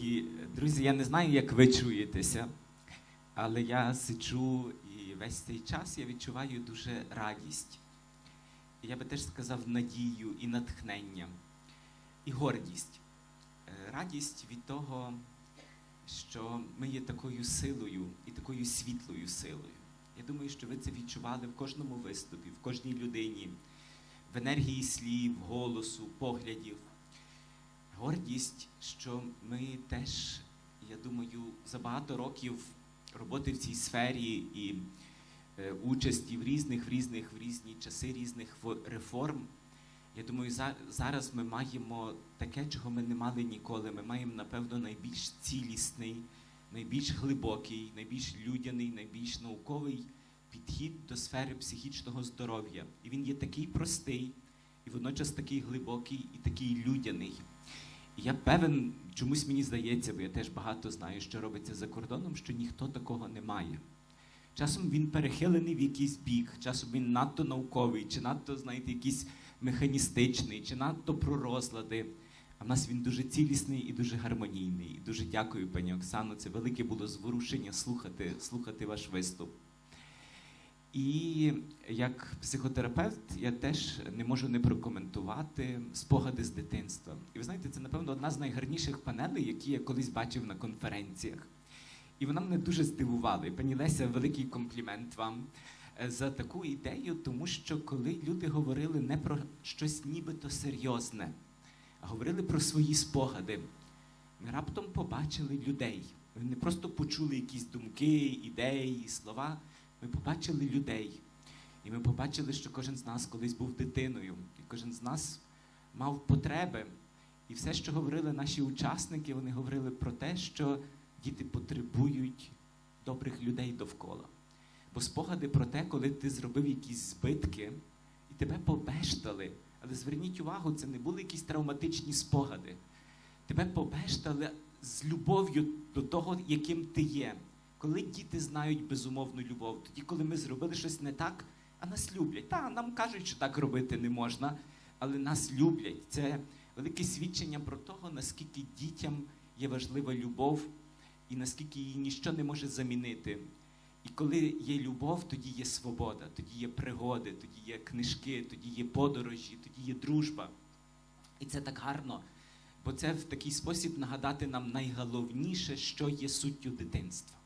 Дорогі друзі, я не знаю, як ви чуєтеся, але я сиджу і весь цей час я відчуваю дуже радість. І я би теж сказав надію і натхнення, і гордість. Е, Радість від того, що ми є такою силою і такою світлою силою. Я думаю, що ви це відчували в кожному виступі, в кожній людині, в енергії слів, голосу, поглядів. Гордість, що ми теж, я думаю, за багато років роботи в цій сфері і е, участі в різних, в різних, в різні часи різних реформ. Я думаю, за, зараз ми маємо таке, чого ми не мали ніколи. Ми маємо, напевно, найбільш цілісний, найбільш глибокий, найбільш людяний, найбільш науковий підхід до сфери психічного здоров'я. І він є такий простий, і водночас такий глибокий і такий людяний. Я певен, чомусь мені здається, бо я теж багато знаю, що робиться за кордоном, що ніхто такого не має. Часом він перехилений в якийсь бік, часом він надто науковий, чи надто, знаєте, якийсь механістичний, чи надто про розлади. А в нас він дуже цілісний і дуже гармонійний. І дуже дякую, пані Оксано. Це велике було зворушення слухати, слухати ваш виступ. І як психотерапевт я теж не можу не прокоментувати спогади з дитинства. І ви знаєте, це, напевно, одна з найгарніших панелей, які я колись бачив на конференціях. І вона мене дуже здивувала. І пані Леся, великий комплімент вам е, за таку ідею, тому що коли люди говорили не про щось нібито серйозне, а говорили про свої спогади, ми раптом побачили людей. Ми не просто почули якісь думки, ідеї, слова. Ми побачили людей. І ми побачили, що кожен з нас колись був дитиною, і кожен з нас мав потреби. І все, що говорили наші учасники, вони говорили про те, що діти потребують добрих людей довкола. Бо спогади про те, коли ти зробив якісь збитки і тебе побештали. Але зверніть увагу, це не були якісь травматичні спогади. Тебе побештали з любов'ю до того, яким ти є. Коли діти знають безумовну любов, тоді, коли ми зробили щось не так, а нас люблять. Та, нам кажуть, що так робити не можна, але нас люблять. Це велике свідчення про того, наскільки дітям є важлива любов і наскільки її ніщо не може замінити. І коли є любов, тоді є свобода, тоді є пригоди, тоді є книжки, тоді є подорожі, тоді є дружба. І це так гарно, бо це в такий спосіб нагадати нам найголовніше, що є суттю дитинства.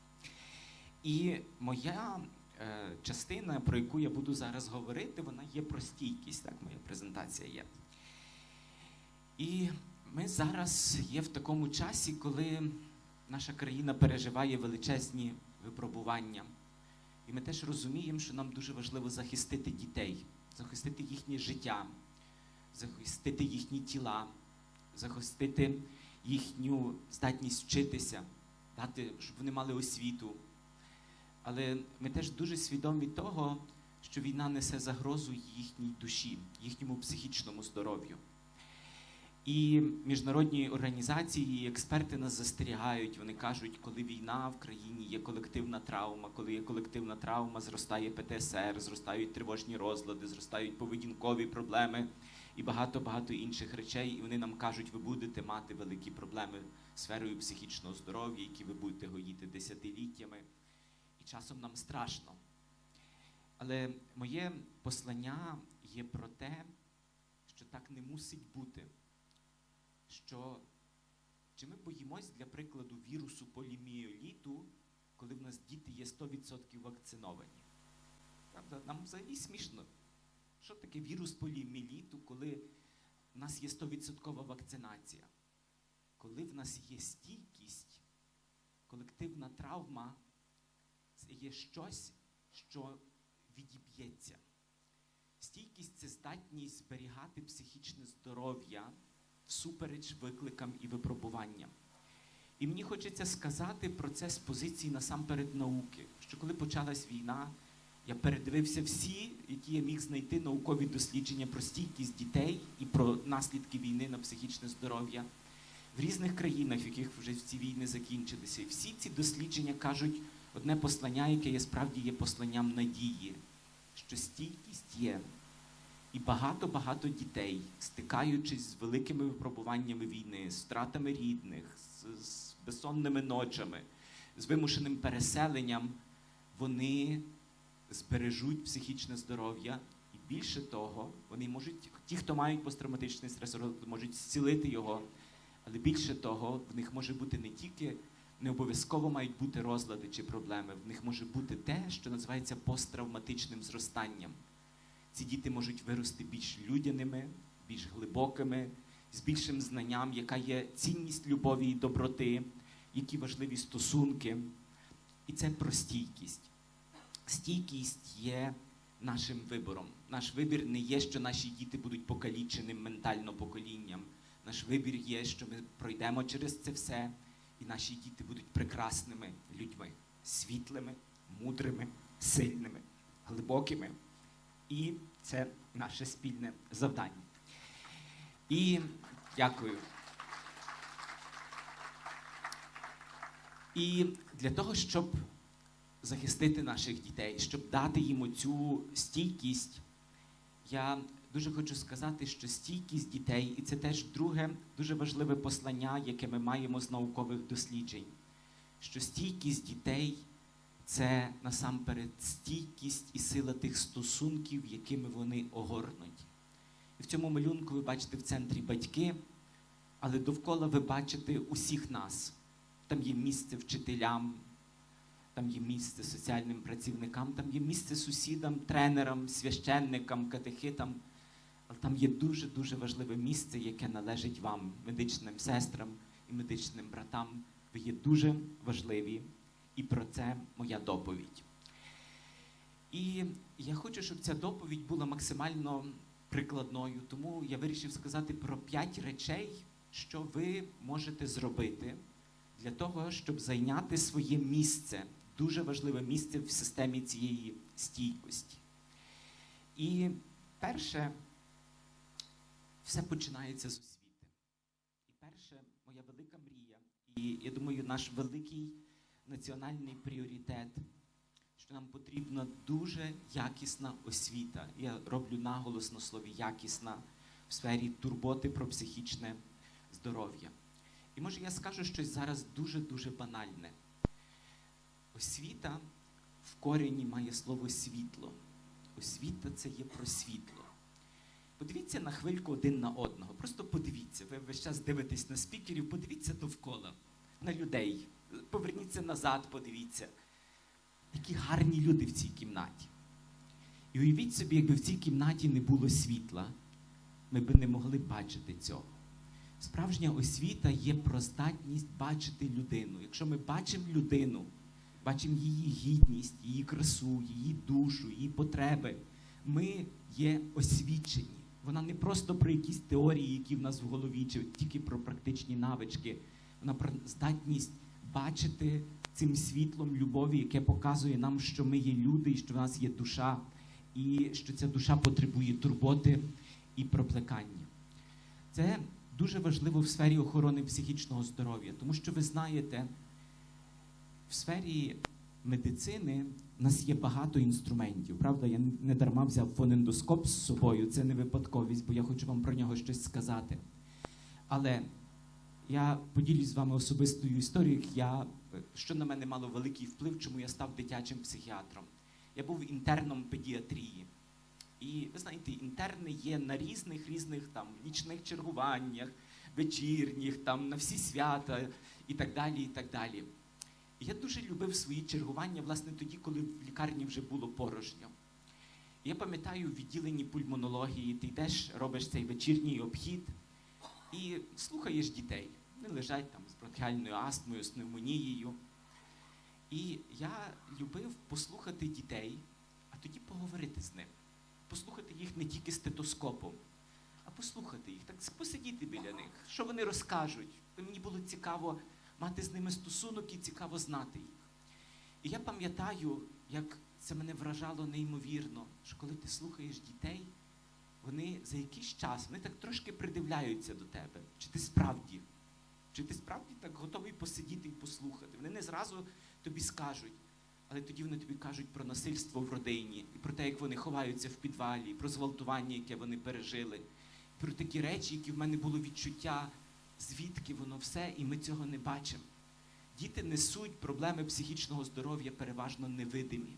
І моя е, частина, про яку я буду зараз говорити, вона є про стійкість, так, моя презентація є. І ми зараз є в такому часі, коли наша країна переживає величезні випробування. І ми теж розуміємо, що нам дуже важливо захистити дітей, захистити їхнє життя, захистити їхні тіла, захистити їхню здатність вчитися, дати, щоб вони мали освіту. Але ми теж дуже свідомі того, що війна несе загрозу їхній душі, їхньому психічному здоров'ю. І міжнародні організації, і експерти нас застерігають. Вони кажуть, коли війна в країні є колективна травма, коли є колективна травма, зростає ПТСР, зростають тривожні розлади, зростають поведінкові проблеми і багато багато інших речей. І вони нам кажуть, ви будете мати великі проблеми сферою психічного здоров'я, які ви будете гоїти десятиліттями. Часом нам страшно. Але моє послання є про те, що так не мусить бути що чи ми боїмось, для прикладу, вірусу поліміоліту, коли в нас діти є 100% вакциновані? Правда? Нам взагалі смішно. Що таке вірус поліміеліту, коли в нас є 100% вакцинація? Коли в нас є стійкість, колективна травма є щось, що відіб'ється. Стійкість це здатність зберігати психічне здоров'я всупереч викликам і випробуванням. І мені хочеться сказати про це з позиції насамперед науки, що коли почалась війна, я передивився всі, які я міг знайти наукові дослідження про стійкість дітей і про наслідки війни на психічне здоров'я в різних країнах, в яких вже ці війни закінчилися. І всі ці дослідження кажуть одне послання, яке є справді є посланням надії, що стійкість є. І багато-багато дітей, стикаючись з великими випробуваннями війни, з втратами рідних, з, з безсонними ночами, з вимушеним переселенням, вони збережуть психічне здоров'я. І більше того, вони можуть, ті, хто мають посттравматичний стресовий можуть зцілити його. Але більше того, в них може бути не тільки не обов'язково мають бути розлади чи проблеми, в них може бути те, що називається посттравматичним зростанням. Ці діти можуть вирости більш людяними, більш глибокими, з більшим знанням, яка є цінність любові і доброти, які важливі стосунки. І це про стійкість. Стійкість є нашим вибором. Наш вибір не є, що наші діти будуть покаліченим ментально поколінням. Наш вибір є, що ми пройдемо через це все, і наші діти будуть прекрасними людьми, світлими, мудрими, сильними, глибокими. І це наше спільне завдання. І дякую. І для того, щоб захистити наших дітей, щоб дати їм оцю стійкість, я дуже хочу сказати, що стійкість дітей, і це теж друге дуже важливе послання, яке ми маємо з наукових досліджень, що стійкість дітей це насамперед стійкість і сила тих стосунків, якими вони огорнуть. І в цьому малюнку ви бачите в центрі батьки, але довкола ви бачите усіх нас. Там є місце вчителям, там є місце соціальним працівникам, там є місце сусідам, тренерам, священникам, катехитам. Але там є дуже-дуже важливе місце, яке належить вам, медичним сестрам і медичним братам. Ви є дуже важливі, і про це моя доповідь. І я хочу, щоб ця доповідь була максимально прикладною, тому я вирішив сказати про п'ять речей, що ви можете зробити для того, щоб зайняти своє місце, дуже важливе місце в системі цієї стійкості. І перше, все починається з освіти. І перше, моя велика мрія, і я думаю, наш великий національний пріоритет, що нам потрібна дуже якісна освіта. Я роблю наголос на слові якісна в сфері турботи про психічне здоров'я. І може я скажу щось зараз дуже-дуже банальне. Освіта в корені має слово світло. Освіта це є про світло. Подивіться на хвильку один на одного. Просто подивіться. Ви весь час дивитесь на спікерів, подивіться довкола, на людей. Поверніться назад, подивіться. Які гарні люди в цій кімнаті. І уявіть собі, якби в цій кімнаті не було світла, ми би не могли бачити цього. Справжня освіта є про здатність бачити людину. Якщо ми бачимо людину, бачимо її гідність, її красу, її душу, її потреби, ми є освічені. Вона не просто про якісь теорії, які в нас в голові, чи тільки про практичні навички. Вона про здатність бачити цим світлом любові, яке показує нам, що ми є люди, і що в нас є душа, і що ця душа потребує турботи і проплекання. Це дуже важливо в сфері охорони психічного здоров'я, тому що ви знаєте, в сфері медицини в нас є багато інструментів. Правда, я не дарма взяв фонендоскоп з собою, це не випадковість, бо я хочу вам про нього щось сказати. Але я поділюсь з вами особистою історією, я, що на мене мало великий вплив, чому я став дитячим психіатром. Я був інтерном педіатрії. І ви знаєте, інтерни є на різних різних там нічних чергуваннях, вечірніх, там на всі свята і так далі. І так далі. Я дуже любив свої чергування, власне, тоді, коли в лікарні вже було порожньо. Я пам'ятаю, в відділенні пульмонології ти йдеш, робиш цей вечірній обхід і слухаєш дітей. Вони лежать там з бронхіальною астмою, з пневмонією. І я любив послухати дітей, а тоді поговорити з ними послухати їх не тільки стетоскопом, а послухати їх, так посидіти біля них, що вони розкажуть. Мені було цікаво мати з ними стосунок і цікаво знати їх. І я пам'ятаю, як це мене вражало неймовірно, що коли ти слухаєш дітей, вони за якийсь час вони так трошки придивляються до тебе. Чи ти справді, чи ти справді так готовий посидіти і послухати? Вони не зразу тобі скажуть, Але тоді вони тобі кажуть про насильство в родині, і про те, як вони ховаються в підвалі, про зґвалтування, яке вони пережили, про такі речі, які в мене було відчуття, звідки воно все, і ми цього не бачимо. Діти несуть проблеми психічного здоров'я переважно невидимі.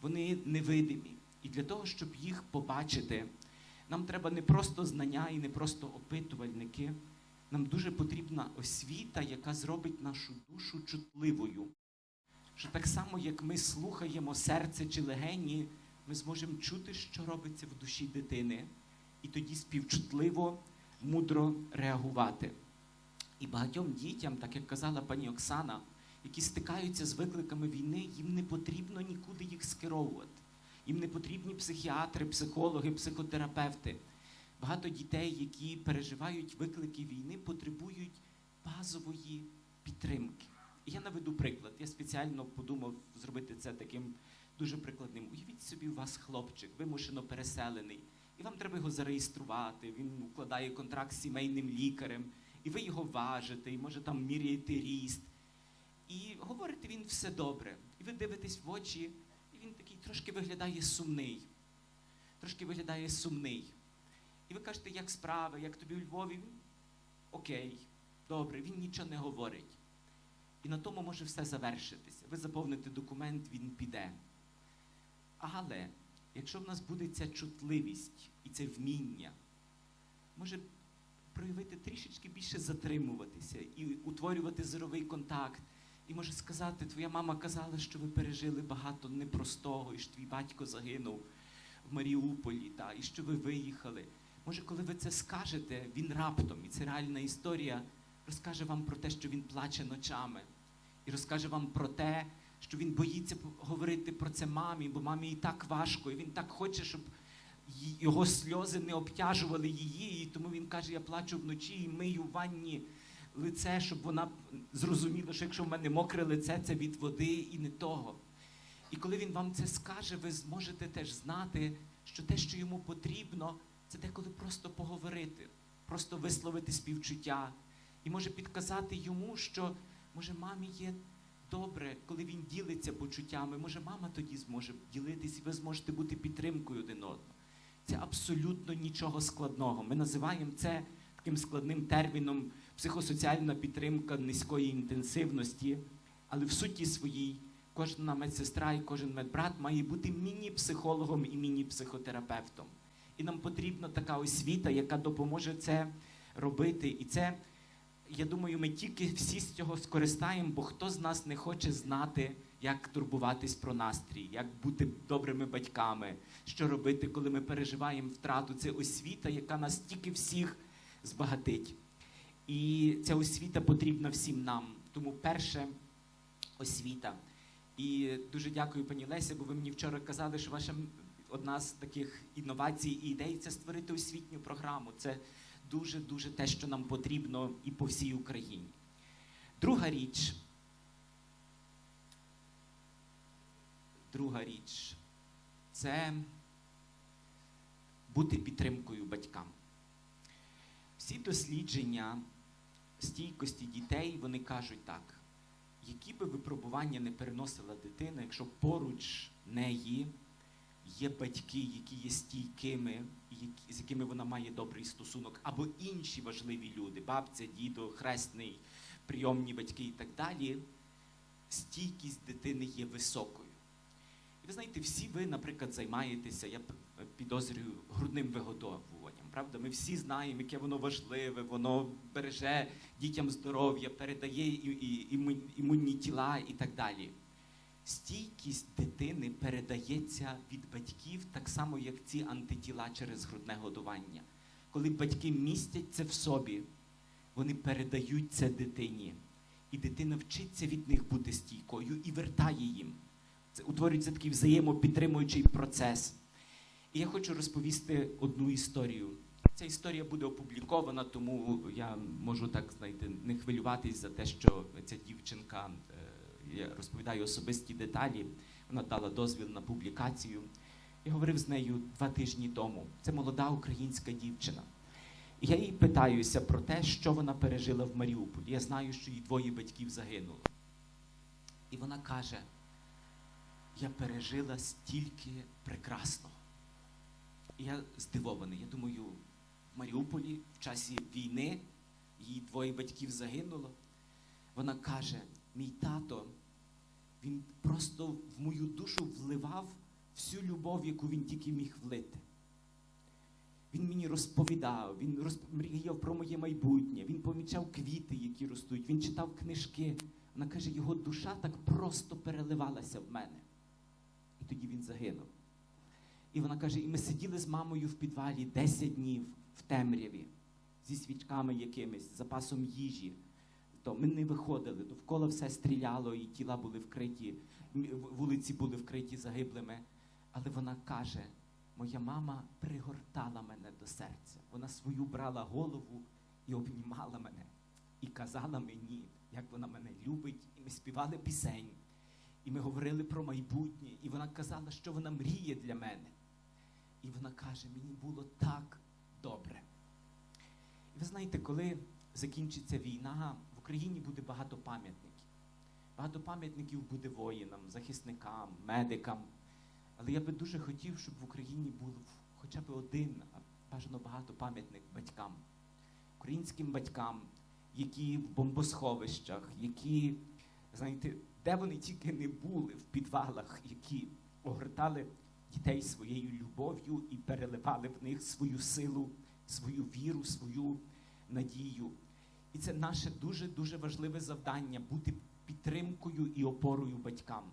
Вони невидимі. І для того, щоб їх побачити, нам треба не просто знання і не просто опитувальники. Нам дуже потрібна освіта, яка зробить нашу душу чутливою. Що так само, як ми слухаємо серце чи легені, ми зможемо чути, що робиться в душі дитини, і тоді співчутливо, мудро реагувати. І багатьом дітям, так як казала пані Оксана, які стикаються з викликами війни, їм не потрібно нікуди їх скеровувати. Їм не потрібні психіатри, психологи, психотерапевти. Багато дітей, які переживають виклики війни, потребують базової підтримки. І я наведу приклад. Я спеціально подумав зробити це таким дуже прикладним. Уявіть собі, у вас хлопчик, вимушено переселений, і вам треба його зареєструвати. Він укладає контракт з сімейним лікарем, і ви його важите, і може там міряєте ріст. І говорите він все добре. І ви дивитесь в очі, і він такий трошки виглядає сумний. Трошки виглядає сумний. І ви кажете, як справи, як тобі у Львові? Він, Окей, добре, він нічого не говорить. І на тому може все завершитися. Ви заповните документ, він піде. Але якщо в нас буде ця чутливість і це вміння, може проявити трішечки більше затримуватися і утворювати зоровий контакт. І може сказати, твоя мама казала, що ви пережили багато непростого, і що твій батько загинув в Маріуполі, та, і що ви виїхали. Може, коли ви це скажете, він раптом, і це реальна історія, розкаже вам про те, що він плаче ночами, і розкаже вам про те, що він боїться говорити про це мамі, бо мамі і так важко, і він так хоче, щоб його сльози не обтяжували її, і тому він каже: я плачу вночі і мию в ванні лице, щоб вона зрозуміла, що якщо в мене мокре лице, це від води і не того. І коли він вам це скаже, ви зможете теж знати, що те, що йому потрібно, це деколи просто поговорити, просто висловити співчуття. І може підказати йому, що може мамі є добре, коли він ділиться почуттями. Може, мама тоді зможе ділитись, і ви зможете бути підтримкою один одного. Це абсолютно нічого складного. Ми називаємо це таким складним терміном психосоціальна підтримка низької інтенсивності, але в суті своїй кожна медсестра і кожен медбрат має бути міні-психологом і міні-психотерапевтом. І нам потрібна така освіта, яка допоможе це робити. І це, я думаю, ми тільки всі з цього скористаємо, бо хто з нас не хоче знати, як турбуватись про настрій, як бути добрими батьками, що робити, коли ми переживаємо втрату. Це освіта, яка нас тільки всіх збагатить. І ця освіта потрібна всім нам. Тому перше освіта. І дуже дякую, пані Леся, бо ви мені вчора казали, що ваша одна з таких інновацій і ідей це створити освітню програму. Це дуже дуже те, що нам потрібно і по всій Україні. Друга річ. Друга річ це бути підтримкою батькам. Всі дослідження стійкості дітей вони кажуть так: які би випробування не переносила дитина, якщо поруч неї є батьки, які є стійкими, з якими вона має добрий стосунок, або інші важливі люди, бабця, дідо, хресний, прийомні батьки і так далі, стійкість дитини є високою. І ви знаєте, всі ви, наприклад, займаєтеся, я підозрюю, грудним вигодовуванням. Правда, ми всі знаємо, яке воно важливе, воно береже дітям здоров'я, передає імунні тіла і так далі. Стійкість дитини передається від батьків так само, як ці антитіла через грудне годування. Коли батьки містять це в собі, вони передають це дитині. І дитина вчиться від них бути стійкою і вертає їм. Це утворюється такий взаємопідтримуючий процес. І я хочу розповісти одну історію. Ця історія буде опублікована, тому я можу так знаєте, не хвилюватись за те, що ця дівчинка, е, я розповідаю особисті деталі. Вона дала дозвіл на публікацію. Я говорив з нею два тижні тому. Це молода українська дівчина. І я їй питаюся про те, що вона пережила в Маріуполі. Я знаю, що її двоє батьків загинули. І вона каже: я пережила стільки прекрасного. І я здивований. Я думаю, в Маріуполі в часі війни її двоє батьків загинуло. Вона каже: мій тато, він просто в мою душу вливав всю любов, яку він тільки міг влити. Він мені розповідав, він розп... мріяв про моє майбутнє, він помічав квіти, які ростуть, він читав книжки. Вона каже, його душа так просто переливалася в мене. І тоді він загинув. І вона каже: і ми сиділи з мамою в підвалі 10 днів в темряві, зі свічками якимись, запасом їжі. То ми не виходили, довкола все стріляло, і тіла були вкриті, вулиці були вкриті загиблими. Але вона каже: моя мама пригортала мене до серця. Вона свою брала голову і обнімала мене, і казала мені, як вона мене любить, і ми співали пісень. І ми говорили про майбутнє, і вона казала, що вона мріє для мене. І вона каже, мені було так добре. І ви знаєте, коли закінчиться війна, Україні буде багато пам'ятників. Багато пам'ятників буде воїнам, захисникам, медикам. Але я би дуже хотів, щоб в Україні був хоча б один, а бажано багато пам'ятник батькам, українським батькам, які в бомбосховищах, які, знаєте, де вони тільки не були в підвалах, які огортали дітей своєю любов'ю і переливали в них свою силу, свою віру, свою надію. І це наше дуже дуже важливе завдання бути підтримкою і опорою батькам.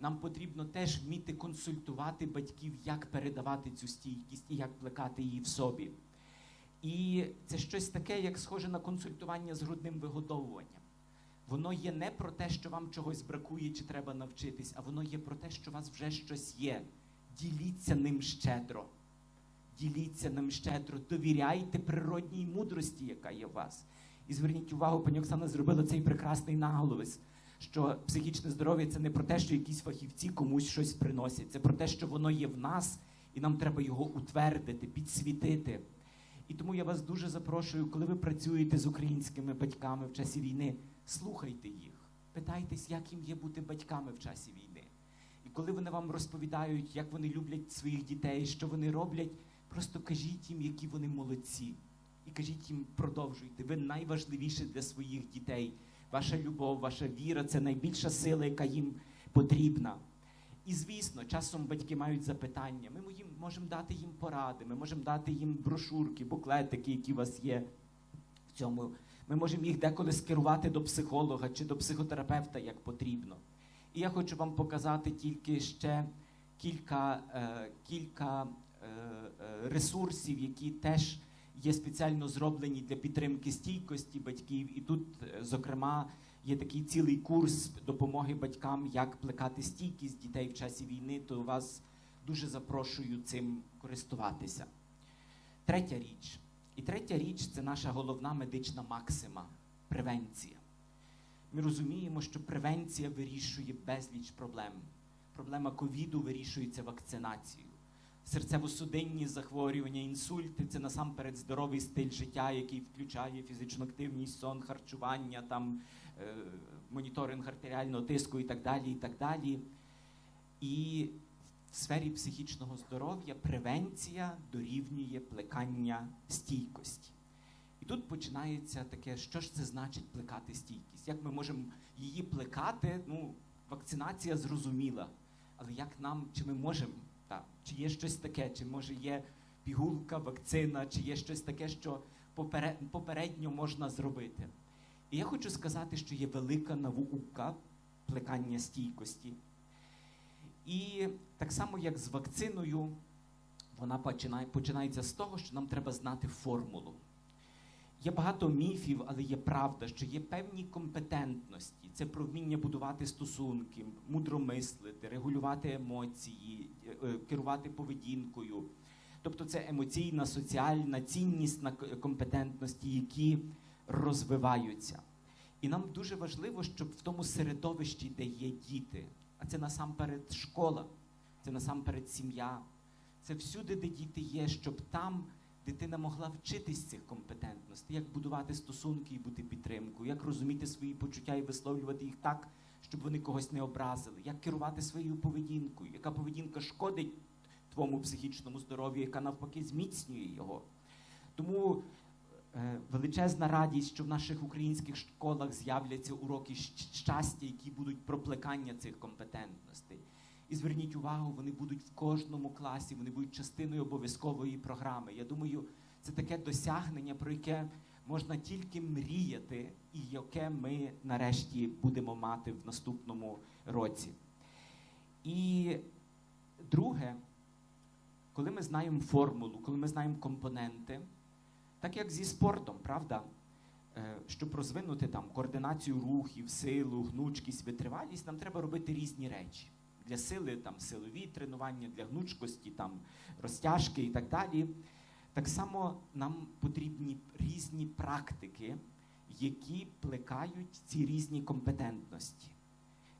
Нам потрібно теж вміти консультувати батьків, як передавати цю стійкість і як плекати її в собі. І це щось таке, як схоже на консультування з грудним вигодовуванням. Воно є не про те, що вам чогось бракує чи треба навчитись, а воно є про те, що у вас вже щось є. Діліться ним щедро. Діліться ним щедро, довіряйте природній мудрості, яка є в вас. І зверніть увагу, пані Оксана зробила цей прекрасний наголос, що психічне здоров'я це не про те, що якісь фахівці комусь щось приносять. Це про те, що воно є в нас, і нам треба його утвердити, підсвітити. І тому я вас дуже запрошую, коли ви працюєте з українськими батьками в часі війни, слухайте їх, питайтесь, як їм є бути батьками в часі війни. І коли вони вам розповідають, як вони люблять своїх дітей, що вони роблять, просто кажіть їм, які вони молодці. Кажіть їм, продовжуйте. Ви найважливіше для своїх дітей. Ваша любов, ваша віра це найбільша сила, яка їм потрібна. І звісно, часом батьки мають запитання. Ми їм можемо дати їм поради, ми можемо дати їм брошурки, буклетики, які у вас є в цьому. Ми можемо їх деколи скерувати до психолога чи до психотерапевта, як потрібно. І я хочу вам показати тільки ще кілька, е, кілька е, е, ресурсів, які теж є спеціально зроблені для підтримки стійкості батьків. І тут, е, зокрема, є такий цілий курс допомоги батькам, як плекати стійкість дітей в часі війни, то вас дуже запрошую цим користуватися. Третя річ. І третя річ це наша головна медична максима превенція. Ми розуміємо, що превенція вирішує безліч проблем. Проблема ковіду вирішується вакцинацією. Серцево-судинні захворювання, інсульти це насамперед здоровий стиль життя, який включає фізичну активність, сон, харчування, там, е, моніторинг артеріального тиску і так далі. І так далі. І в сфері психічного здоров'я превенція дорівнює плекання стійкості. І тут починається таке, що ж це значить плекати стійкість? Як ми можемо її плекати? Ну, вакцинація зрозуміла. Але як нам, чи ми можемо, чи є щось таке, чи може є пігулка, вакцина, чи є щось таке, що попередньо можна зробити? І я хочу сказати, що є велика наука плекання стійкості. І так само, як з вакциною, вона починає, починається з того, що нам треба знати формулу. Є багато міфів, але є правда, що є певні компетентності. Це про вміння будувати стосунки, мудро мислити, регулювати емоції, е, е, керувати поведінкою. Тобто це емоційна, соціальна, ціннісна компетентності, які розвиваються. І нам дуже важливо, щоб в тому середовищі, де є діти, а це насамперед школа, це насамперед сім'я, це всюди, де діти є, щоб там дитина могла вчитись цих компетентностей, як будувати стосунки і бути підтримкою, як розуміти свої почуття і висловлювати їх так, щоб вони когось не образили, як керувати своєю поведінкою, яка поведінка шкодить твоєму психічному здоров'ю, яка навпаки зміцнює його. Тому е, величезна радість, що в наших українських школах з'являться уроки щастя, які будуть про плекання цих компетентностей. І зверніть увагу, вони будуть в кожному класі, вони будуть частиною обов'язкової програми. Я думаю, це таке досягнення, про яке можна тільки мріяти, і яке ми нарешті будемо мати в наступному році. І друге, коли ми знаємо формулу, коли ми знаємо компоненти, так як зі спортом, правда? Е, Щоб розвинути там координацію рухів, силу, гнучкість, витривалість, нам треба робити різні речі. Для сили там силові тренування, для гнучкості, там розтяжки і так далі. Так само нам потрібні різні практики, які плекають ці різні компетентності.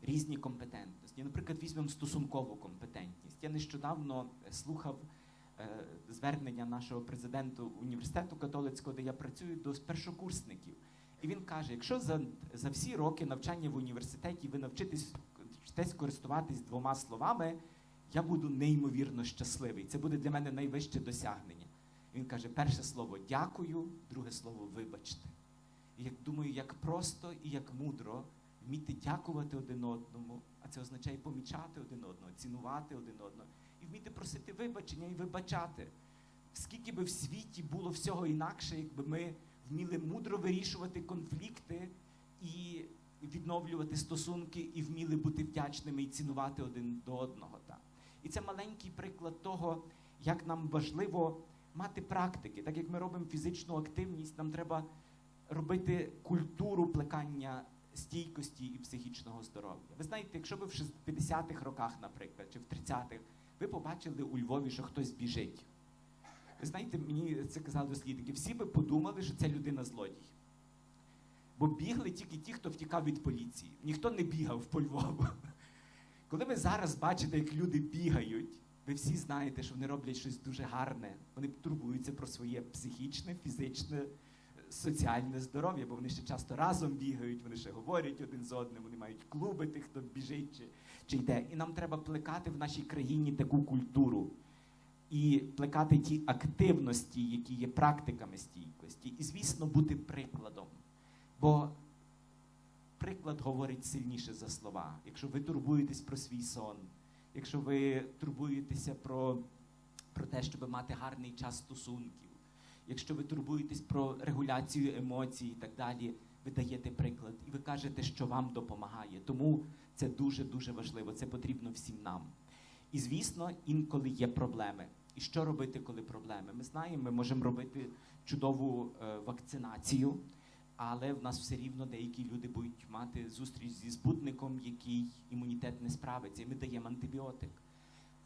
Різні компетентності. Наприклад, візьмемо стосункову компетентність. Я нещодавно е, слухав е, звернення нашого президента університету католицького, де я працюю, до першокурсників. І він каже: якщо за, за всі роки навчання в університеті ви навчитесь вчитесь користуватись двома словами, я буду неймовірно щасливий. Це буде для мене найвище досягнення. Він каже: перше слово дякую, друге слово вибачте. І як думаю, як просто і як мудро вміти дякувати один одному, а це означає помічати один одного, цінувати один одного, і вміти просити вибачення і вибачати. Скільки би в світі було всього інакше, якби ми вміли мудро вирішувати конфлікти і відновлювати стосунки, і вміли бути вдячними і цінувати один до одного. Так. І це маленький приклад того, як нам важливо мати практики. Так як ми робимо фізичну активність, нам треба робити культуру плекання стійкості і психічного здоров'я. Ви знаєте, якщо ви в 50-х роках, наприклад, чи в 30-х, ви побачили у Львові, що хтось біжить. Ви знаєте, мені це казали дослідники, всі би подумали, що це людина злодій. Бо бігли тільки ті, хто втікав від поліції. Ніхто не бігав по Львову. Коли ви зараз бачите, як люди бігають, ви всі знаєте, що вони роблять щось дуже гарне. Вони турбуються про своє психічне, фізичне, соціальне здоров'я, бо вони ще часто разом бігають, вони ще говорять один з одним, вони мають клуби тих, хто біжить чи, чи йде. І нам треба плекати в нашій країні таку культуру і плекати ті активності, які є практиками стійкості, і, звісно, бути прикладом. Бо приклад говорить сильніше за слова. Якщо ви турбуєтесь про свій сон, якщо ви турбуєтеся про, про те, щоб мати гарний час стосунків, якщо ви турбуєтесь про регуляцію емоцій і так далі, ви даєте приклад і ви кажете, що вам допомагає. Тому це дуже-дуже важливо. Це потрібно всім нам. І звісно, інколи є проблеми. І що робити, коли проблеми? Ми знаємо, ми можемо робити чудову е, вакцинацію, але в нас все рівно деякі люди будуть мати зустріч зі збутником, який імунітет не справиться. І ми даємо антибіотик.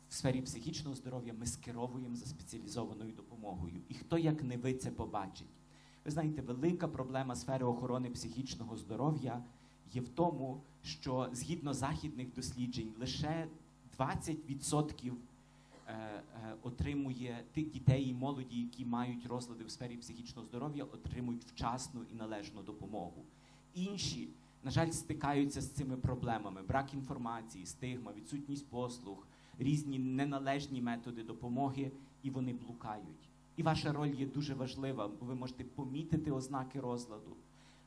В сфері психічного здоров'я ми скеровуємо за спеціалізованою допомогою. І хто як не ви це побачить? Ви знаєте, велика проблема сфери охорони психічного здоров'я є в тому, що згідно західних досліджень лише 20% е, е, отримує тих дітей і молоді, які мають розлади в сфері психічного здоров'я, отримують вчасну і належну допомогу. Інші, на жаль, стикаються з цими проблемами: брак інформації, стигма, відсутність послуг, різні неналежні методи допомоги, і вони блукають. І ваша роль є дуже важлива, бо ви можете помітити ознаки розладу,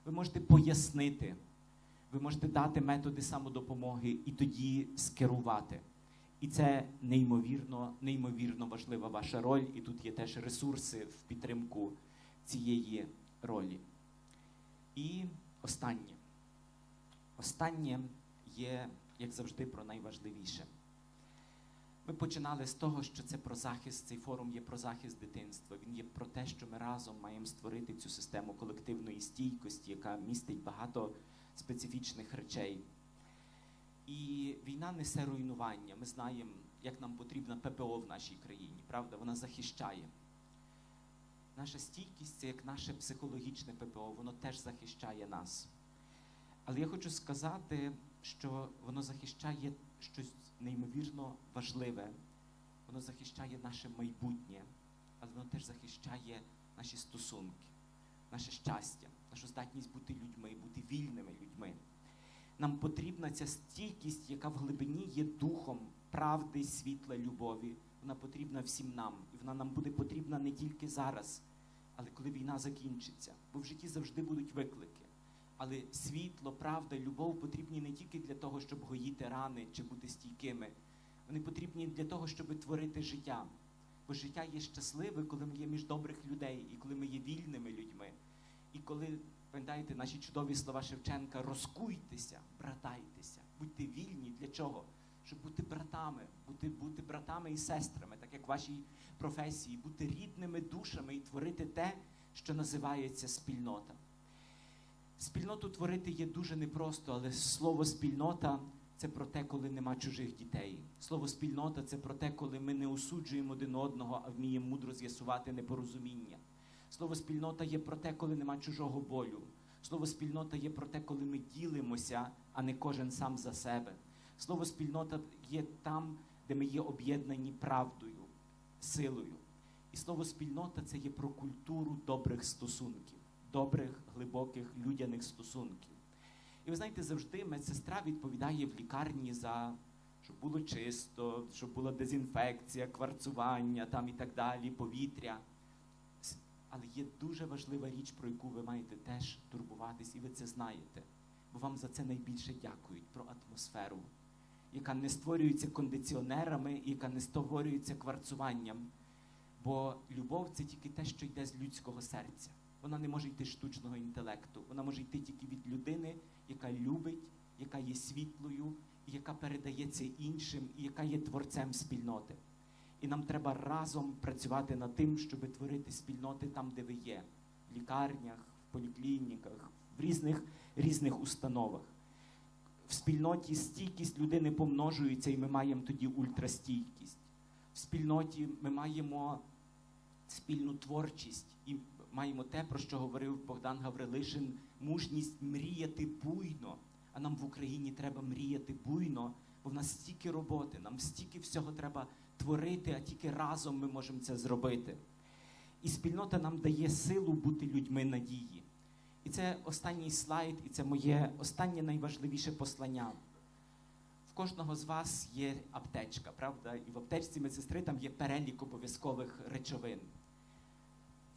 ви можете пояснити, ви можете дати методи самодопомоги і тоді скерувати. І це неймовірно, неймовірно важлива ваша роль, і тут є теж ресурси в підтримку цієї ролі. І останнє. Останнє є, як завжди, про найважливіше. Ми починали з того, що це про захист, цей форум є про захист дитинства. Він є про те, що ми разом маємо створити цю систему колективної стійкості, яка містить багато специфічних речей. І війна несе руйнування. Ми знаємо, як нам потрібна ППО в нашій країні, правда? Вона захищає. Наша стійкість це як наше психологічне ППО, воно теж захищає нас. Але я хочу сказати, що воно захищає щось неймовірно важливе. Воно захищає наше майбутнє, але воно теж захищає наші стосунки, наше щастя, нашу здатність бути людьми, бути вільними людьми. Нам потрібна ця стійкість, яка в глибині є духом правди, світла, любові. Вона потрібна всім нам. І вона нам буде потрібна не тільки зараз, але коли війна закінчиться. Бо в житті завжди будуть виклики. Але світло, правда, любов потрібні не тільки для того, щоб гоїти рани чи бути стійкими. Вони потрібні для того, щоб творити життя. Бо життя є щасливе, коли ми є між добрих людей, і коли ми є вільними людьми. І коли, пам'ятаєте, наші чудові слова Шевченка, розкуйтеся, братайтеся, будьте вільні. Для чого? Щоб бути братами, бути, бути братами і сестрами, так як в вашій професії, бути рідними душами і творити те, що називається спільнота. Спільноту творити є дуже непросто, але слово спільнота це про те, коли нема чужих дітей. Слово спільнота це про те, коли ми не осуджуємо один одного, а вміємо мудро з'ясувати непорозуміння. Слово спільнота є про те, коли нема чужого болю. Слово спільнота є про те, коли ми ділимося, а не кожен сам за себе. Слово спільнота є там, де ми є об'єднані правдою, силою. І слово спільнота це є про культуру добрих стосунків, добрих, глибоких людяних стосунків. І ви знаєте, завжди медсестра відповідає в лікарні за щоб було чисто, щоб була дезінфекція, кварцування там і так далі, повітря. Але є дуже важлива річ, про яку ви маєте теж турбуватись, і ви це знаєте. Бо вам за це найбільше дякують про атмосферу, яка не створюється кондиціонерами, яка не створюється кварцуванням. Бо любов це тільки те, що йде з людського серця. Вона не може йти штучного інтелекту. Вона може йти тільки від людини, яка любить, яка є світлою, яка передається іншим, і яка є творцем спільноти. І нам треба разом працювати над тим, щоб творити спільноти там, де ви є, в лікарнях, в поліклініках, в різних, різних установах. В спільноті стійкість людини помножується, і ми маємо тоді ультрастійкість. В спільноті ми маємо спільну творчість і маємо те, про що говорив Богдан Гаврилишин, мужність мріяти буйно. А нам в Україні треба мріяти буйно, бо в нас стільки роботи, нам стільки всього треба творити, а тільки разом ми можемо це зробити. І спільнота нам дає силу бути людьми надії. І це останній слайд, і це моє останнє найважливіше послання. В кожного з вас є аптечка, правда? І в аптечці медсестри там є перелік обов'язкових речовин.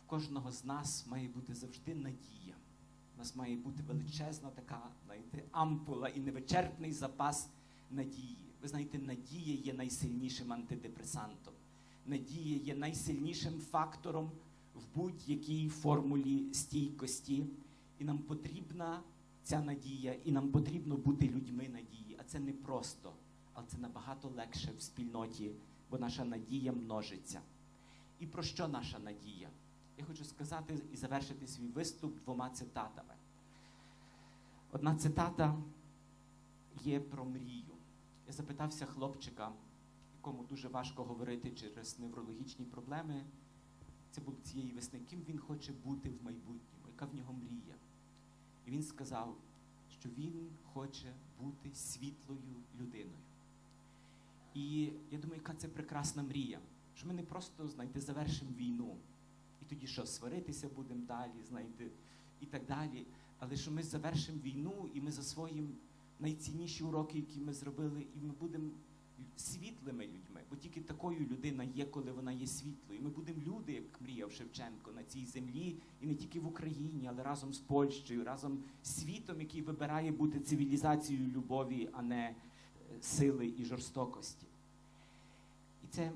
В кожного з нас має бути завжди надія. У нас має бути величезна така, знаєте, ампула і невичерпний запас надії. Ви знаєте, надія є найсильнішим антидепресантом. Надія є найсильнішим фактором в будь-якій формулі стійкості. І нам потрібна ця надія, і нам потрібно бути людьми надії. А це не просто, але це набагато легше в спільноті, бо наша надія множиться. І про що наша надія? Я хочу сказати і завершити свій виступ двома цитатами. Одна цитата є про мрію. Я запитався хлопчика, якому дуже важко говорити через неврологічні проблеми. Це було цієї весни, ким він хоче бути в майбутньому, яка в нього мрія. І він сказав, що він хоче бути світлою людиною. І я думаю, яка це прекрасна мрія, що ми не просто, знаєте, завершимо війну. І тоді що, сваритися будемо далі, знаєте, і так далі. Але що ми завершимо війну, і ми засвоїмо найцінніші уроки, які ми зробили, і ми будемо світлими людьми. Бо тільки такою людина є, коли вона є світлою. І ми будемо люди, як мріяв Шевченко, на цій землі, і не тільки в Україні, але разом з Польщею, разом з світом, який вибирає бути цивілізацією любові, а не е, сили і жорстокості. І це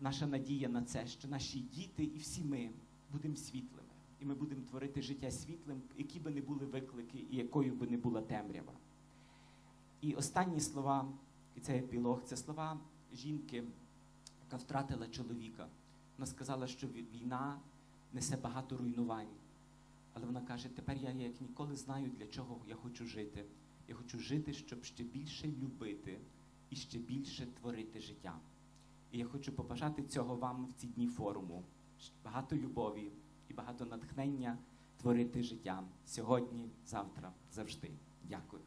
наша надія на це, що наші діти і всі ми будемо світлими. І ми будемо творити життя світлим, які би не були виклики, і якою би не була темрява. І останні слова, і це епілог, це слова жінки, яка втратила чоловіка. Вона сказала, що війна несе багато руйнувань. Але вона каже: тепер я як ніколи знаю, для чого я хочу жити. Я хочу жити, щоб ще більше любити і ще більше творити життя. І я хочу побажати цього вам в ці дні форуму. Багато любові і багато натхнення творити життя сьогодні, завтра, завжди. Дякую.